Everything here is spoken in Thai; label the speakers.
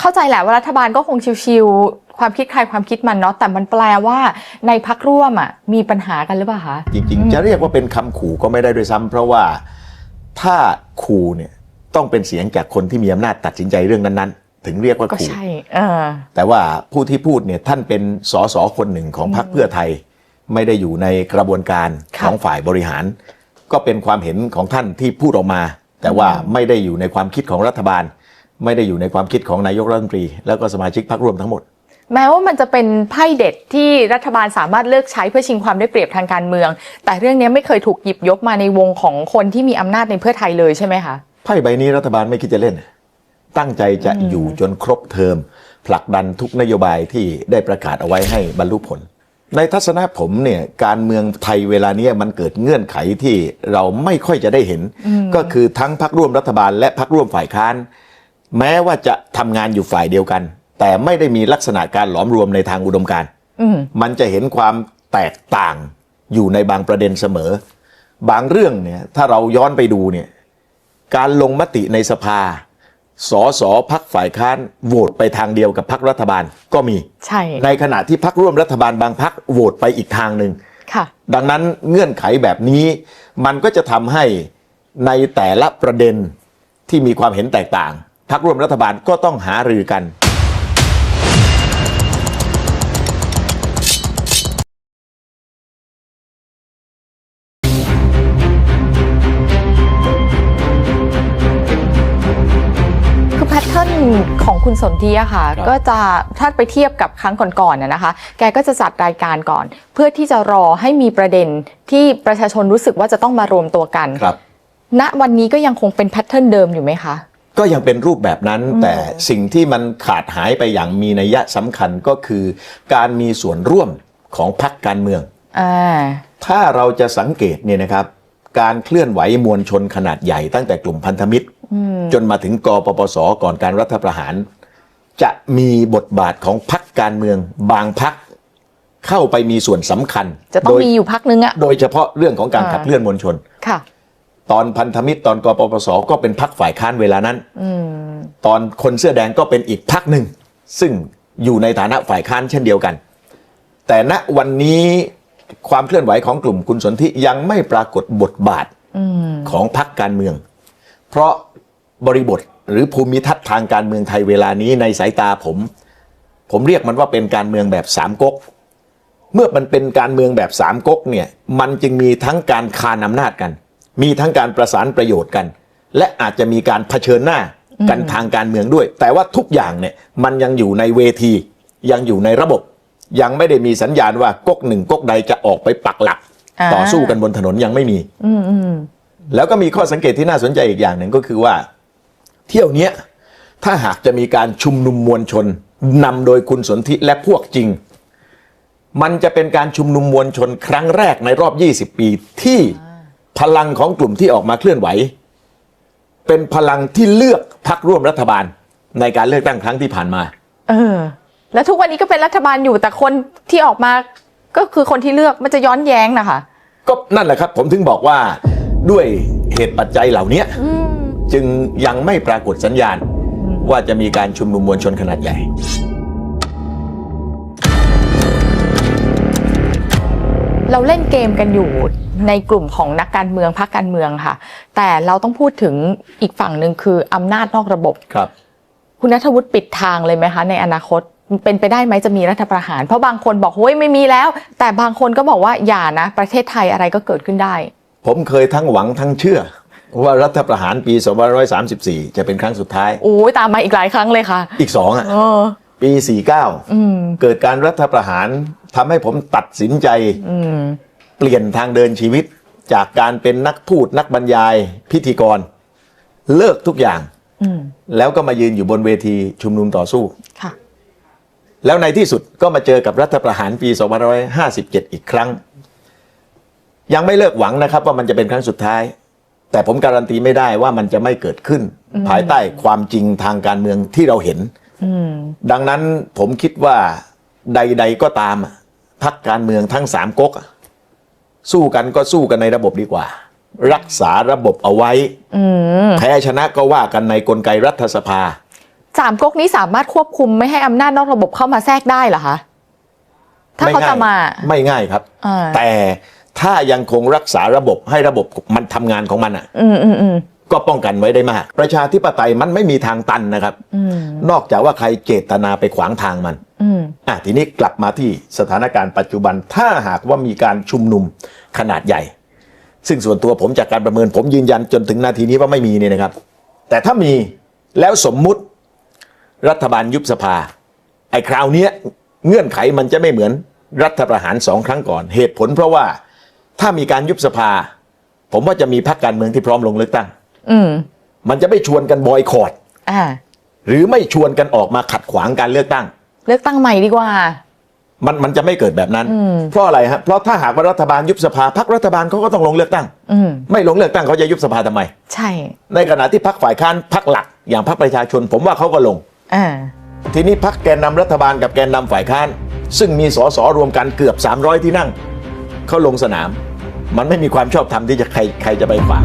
Speaker 1: เข้าใจแหละว่ารัฐบาลก็คงชิวๆความคิดใครความคิดมันเนาะแต่มันแปลว่าในพักร่วมอะมีปัญหากันหรือเปล่าคะ
Speaker 2: จริงๆ จะเรียกว่าเป็นคำขู่ก็ไม่ได้ด้วยซ้ำเพราะว่าถ้าขู่เนี่ยต้องเป็นเสียงจากคนที่มีอำนาจตัดสินใจเรื่องนั้นๆ ถึงเรียกว่า
Speaker 1: ก็
Speaker 2: ขู่
Speaker 1: ใช่เออ
Speaker 2: แต่ว่าผู้ที่พูดเนี่ยท่านเป็นสสคนหนึ่งของพรรคเพื่อไทย ไม่ได้อยู่ในกระบวนการ
Speaker 1: ค่ะ
Speaker 2: ของฝ่ายบริหาร ก็เป็นความเห็นของท่านที่พูดออกมา แต่ว่าไม่ได้อยู่ในความคิดของรัฐบาล ไม่ได้อยู่ในความคิดของนายกรัฐมนตรี แล้วก็สมาชิกพรรคร่วมทั้งหมด
Speaker 1: แม้ว่ามันจะเป็นไพ่เด็ดที่รัฐบาลสามารถเลือกใช้เพื่อชิงความได้เปรียบทางการเมือง แต่เรื่องนี้ไม่เคยถูกหยิบยกมาในวงของคนที่มีอำนาจในเพื่อไทยเลยใช่ไหมคะ
Speaker 2: ไพ่ใบนี้รัฐบาลไม่คิดจะเล่น ตั้งใจจะอยู่จนครบเทอมผลักดันทุกนโยบายที่ได้ประกาศเอาไว้ให้บรรลุผล ในทัศนะผมเนี่ยการเมืองไทยเวลาเนี้ยมันเกิดเงื่อนไขที่เราไม่ค่อยจะได้เห็น ก็คือทั้งพักร่วมรัฐบาลและพักร่วมฝ่ายค้าน แม้ว่าจะทำงานอยู่ฝ่ายเดียวกัน แต่ไม่ได้มีลักษณะการหลอมรวมในทางอุดมการณ์
Speaker 1: อืม
Speaker 2: มันจะเห็นความแตกต่างอยู่ในบางประเด็นเสมอ บางเรื่องเนี่ยถ้าเราย้อนไปดูเนี่ยการลงมติในสภาสอสอพักฝ่ายค้านโหวตไปทางเดียวกับพักรัฐบาลก็มี
Speaker 1: ใช่
Speaker 2: ในขณะที่พักร่วมรัฐบาลบางพักโหวตไปอีกทางหนึ่ง
Speaker 1: ค่ะ
Speaker 2: ดังนั้นเงื่อนไขแบบนี้ มันก็จะทำให้ในแต่ละประเด็นที่มีความเห็นแตกต่าง พักร่วมรัฐบาลก็ต้องหารือกัน
Speaker 1: คือแพทเทิร์นของคุณสนธิอะค่ะ
Speaker 2: ครับ
Speaker 1: ก็จะถ้าไปเทียบกับครั้งก่อนๆน่ะนะคะ แกก็จะจัดรายการก่อน เพื่อที่จะรอให้มีประเด็นที่ประชาชนรู้สึกว่าจะต้องมารวมตัวกัน
Speaker 2: ครับ
Speaker 1: ณวันนี้ก็ยังคงเป็นแพทเทิร์นเดิมอยู่ไหมคะ
Speaker 2: ก็ยังเป็นรูปแบบนั้น แต่สิ่งที่มันขาดหายไปอย่างมีนัยสำคัญก็คือ การมีส่วนร่วมของพรรคการเมือง
Speaker 1: อ่า
Speaker 2: ถ้าเราจะสังเกตเนี่ยนะครับ การเคลื่อนไหวมวลชนขนาดใหญ่ตั้งแต่กลุ่มพันธมิตร จนมาถึงกปปสก่อนการรัฐประหาร จะมีบทบาทของพรรคการเมือง บางพรรคเข้าไปมีส่วนสำคัญ
Speaker 1: จะต้อง
Speaker 2: โดย
Speaker 1: มีอยู่พักนึงอะ
Speaker 2: โดยเฉพาะเรื่องของการ
Speaker 1: อ่า
Speaker 2: ขับเคลื่อนมวลชน
Speaker 1: ค่ะ
Speaker 2: ตอนพันธมิตรตอนกปปสก็เป็นพักฝ่ายค้านเวลานั้น
Speaker 1: อืม
Speaker 2: ตอนคนเสื้อแดงก็เป็นอีกพักหนึ่ง ซึ่งอยู่ในฐานะฝ่ายค้านเช่นเดียวกัน แต่ณวันนี้ความเคลื่อนไหวของกลุ่มคุณสนธิยังไม่ปรากฏบทบาท
Speaker 1: อืม
Speaker 2: ของพักการเมือง เพราะบริบทหรือภูมิทัศน์ทางการเมืองไทยเวลานี้ในสายตาผม ผมเรียกมันว่าเป็นการเมืองแบบสามก๊กเมื่อมันเป็นการเมืองแบบสามก๊กเนี่ย มันจึงมีทั้งการคานอำนาจกัน มีทั้งการประสานประโยชน์กัน และอาจจะมีการเผชิญหน้ากันทางการเมืองด้วย แต่ว่าทุกอย่างเนี่ยมันยังอยู่ในเวที ยังอยู่ในระบบ ยังไม่ได้มีสัญญาณว่าก๊กหนึ่งก๊กใดจะออกไปปักหลัก
Speaker 1: อ่า
Speaker 2: ต่อสู้กันบนถนนยังไม่มี
Speaker 1: อืมอืม
Speaker 2: แล้วก็มีข้อสังเกตที่น่าสนใจอีกอย่างหนึ่งก็คือว่า เที่ยวเนี้ยถ้าหากจะมีการชุมนุมมวลชนนำโดยคุณสนธิและพวกจริง มันจะเป็นการชุมนุมมวลชนครั้งแรกในรอบ 20 ปีที่ พลังของกลุ่มที่ออกมาเคลื่อนไหว เป็นพลังที่เลือกพักร่วมรัฐบาลในการเลือกตั้งครั้งที่ผ่านมา
Speaker 1: เออ แล้วทุกวันนี้ก็เป็นรัฐบาลอยู่แต่คนที่ออกมาก็คือคนที่เลือกมันจะย้อนแย้งนะคะ
Speaker 2: ก็นั่นแหละครับ ผมถึงบอกว่าด้วยเหตุปัจจัยเหล่านี้
Speaker 1: อืม
Speaker 2: จึงยังไม่ปรากฏสัญญาณ ว่าจะมีการชุมนุมมวลชนขนาดใหญ่
Speaker 1: เราเล่นเกมกันอยู่ในกลุ่มของนักการเมืองพรรคการเมืองค่ะ แต่เราต้องพูดถึงอีกฝั่งหนึ่งคืออำนาจนอกระบบ
Speaker 2: ครับ
Speaker 1: คุณนัทวุฒิปิดทางเลยไหมคะ ในอนาคตเป็นไปได้ไหมจะมีรัฐประหาร เพราะบางคนบอกเฮ้ยไม่มีแล้ว แต่บางคนก็บอกว่าอย่านะ ประเทศไทยอะไรก็เกิดขึ้นได้
Speaker 2: ผมเคยทั้งหวังทั้งเชื่อ ว่ารัฐประหารปี 2534 จะเป็นครั้งสุดท้าย
Speaker 1: โอ้ยตามมาอีกหลายครั้งเลยค่ะ
Speaker 2: อีกสองอะ
Speaker 1: เออ
Speaker 2: ปี
Speaker 1: อืม
Speaker 2: 49 เกิดการรัฐประหาร ทำให้ผมตัดสินใจ
Speaker 1: อืม
Speaker 2: เปลี่ยนทางเดินชีวิต จากการเป็นนักพูดนักบรรยายพิธีกร เลิกทุกอย่าง
Speaker 1: อืม
Speaker 2: แล้วก็มายืนอยู่บนเวทีชุมนุมต่อสู้
Speaker 1: ค่ะ
Speaker 2: แล้วในที่สุดก็มาเจอกับรัฐประหารปี 2557 อีกครั้ง ยังไม่เลิกหวังนะครับ ว่ามันจะเป็นครั้งสุดท้าย แต่ผมการันตีไม่ได้ว่ามันจะไม่เกิดขึ้น ภายใต้ความจริงทางการเมืองที่เราเห็น
Speaker 1: อืม
Speaker 2: ดังนั้นผมคิดว่าใด ๆก็ตามอะ พักการเมืองทั้งสามก๊กอะสู้กันก็สู้กันในระบบดีกว่า รักษาระบบเอาไว้
Speaker 1: อืม
Speaker 2: แพ้ชนะก็ว่ากันในกลไกรัฐสภา
Speaker 1: สามก๊กนี้สามารถควบคุมไม่ให้อำนาจนอกระบบเข้ามาแทรกได้เหรอคะถ้าเขาจะมา
Speaker 2: ไม่ง่ายครับ
Speaker 1: อ่า
Speaker 2: แต่ถ้ายังคงรักษาระบบให้ระบบมันทำงานของมันอะ
Speaker 1: อืมอืมอืม
Speaker 2: ก็ป้องกันไว้ได้มาก ประชาธิปไตยมันไม่มีทางตันนะครับ
Speaker 1: อืม
Speaker 2: นอกจากว่าใครเจตนาไปขวางทางมัน
Speaker 1: อืม
Speaker 2: อะทีนี้กลับมาที่สถานการณ์ปัจจุบันถ้าหากว่ามีการชุมนุมขนาดใหญ่ ซึ่งส่วนตัวผมจากการประเมิน ผมยืนยันจนถึงนาทีนี้ว่าไม่มีเนี่ยนะครับ แต่ถ้ามีแล้วสมมุติรัฐบาลยุบสภา ไอ้คราวเนี้ยเงื่อนไขมันจะไม่เหมือนรัฐประหารสองครั้งก่อน เหตุผลเพราะว่าถ้ามีการยุบสภา ผมว่าจะมีพรรคการเมืองที่พร้อมลงเลือกตั้ง
Speaker 1: อืม
Speaker 2: มันจะไม่ชวนกันบอยคอรด
Speaker 1: อ่า
Speaker 2: หรือไม่ชวนกันออกมาขัดขวางการเลือกตั้ง
Speaker 1: เลือกตั้งใหม่ดีกว่า
Speaker 2: มันมันจะไม่เกิดแบบนั้น
Speaker 1: อืม
Speaker 2: เพราะอะไรฮะเพราะถ้าหากว่ารัฐบาลยุบสภาพรรครัฐบาลเขาก็ต้องลงเลือกตั้ง
Speaker 1: อืม
Speaker 2: ไม่ลงเลือกตั้งเขาจะยุบสภาทำไม
Speaker 1: ใช่
Speaker 2: ในขณะที่พรรคฝ่ายค้านพรรคหลัก อย่างพรรคประชาชน ผมว่าเขาก็ลง
Speaker 1: อ่า
Speaker 2: ทีนี้พรรคแกนนำรัฐบาลกับแกนนำฝ่ายค้าน ซึ่งมีสสรวมกันเกือบ 300 ที่นั่งเขาลงสนาม มันไม่มีความชอบธรรมที่จะใครใครจะไปขวาง